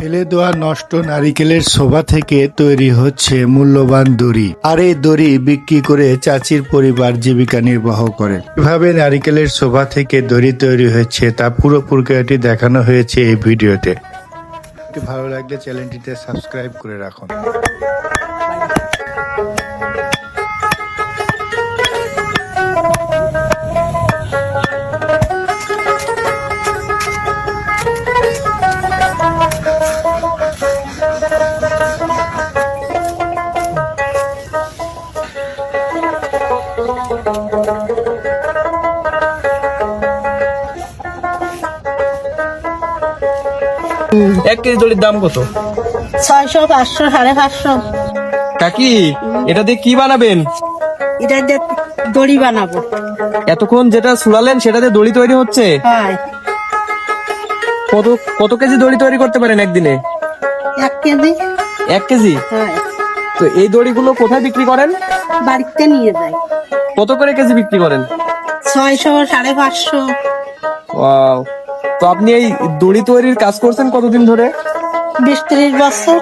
ফেলে দেওয়া নষ্ট নারিকেলের শোভা থেকে তৈরি হচ্ছে মূল্যবান দড়ি। আর এই দড়ি বিক্রি করে চাচির পরিবার জীবিকা নির্বাহ করে কীভাবে নারিকেলের শোভা থেকে দড়ি তৈরি হয়েছে তা পুরো প্রক্রিয়াটি দেখানো হয়েছে এই ভিডিওতে। ভালো লাগলে চ্যানেলটিতে সাবস্ক্রাইব করে রাখুন। এক কেজি দড়ির দাম কত? ছয়শো পাঁচশো সাড়ে পাঁচশো। কাকি এটা দিয়ে কি বানাবেন? এটা দিয়ে দড়ি বানাবো। এতক্ষণ যেটা শুনালেন সেটা দিয়ে দড়ি তৈরি হচ্ছে? কত কত কেজি দড়ি তৈরি করতে পারেন একদিনে? এক কেজি। এক কেজি? তো এই দড়িগুলো কোথায় বিক্রি করেন? বাড়িতে নিয়ে যাই। কত করে কেজি বিক্রি করেন? ছয়শো সাড়ে পাঁচশো। ওয়াও। তো আপনি এই দড়ি তৈরির কাজ করছেন কতদিন ধরে? বিশ ত্রিশ বছর।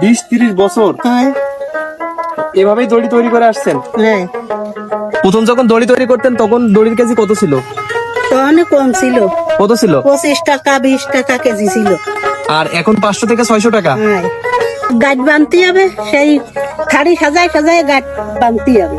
বিশ তিরিশ বছর? এভাবেই দড়ি তৈরি করে আসছেন? হ্যাঁ। প্রথম যখন দড়ি তৈরি করতেন তখন দড়ির কেজি কত ছিল? তখন কম ছিল। কত ছিল? পঁচিশ টাকা বিশ টাকা কেজি ছিল। আর এখন পাঁচশো থেকে ছয়শো টাকা? হ্যাঁ। গাছ বানতে হবে সেই খাড়ি সাজায় সাজায় গাছ বানতে হবে।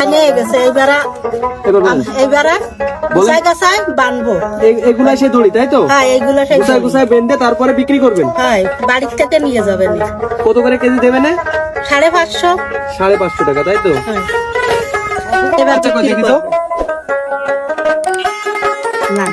এখানে গেছে এইবারা এইবারা গুছাই গাছাই বানবো। এ- এগুলাই দড়ি তাই তো? হ্যাঁ গুছায় গুছায় বেঁধে তারপরে বিক্রি করবেন? হ্যাঁ বাড়ির থেকে নিয়ে যাবেন। কত করে কেজি দেবেন সাড়ে পাঁচশো। সাড়ে পাঁচশো টাকা তাই তো? হ্যাঁ। এবার আচ্ছা, দেখি তো। না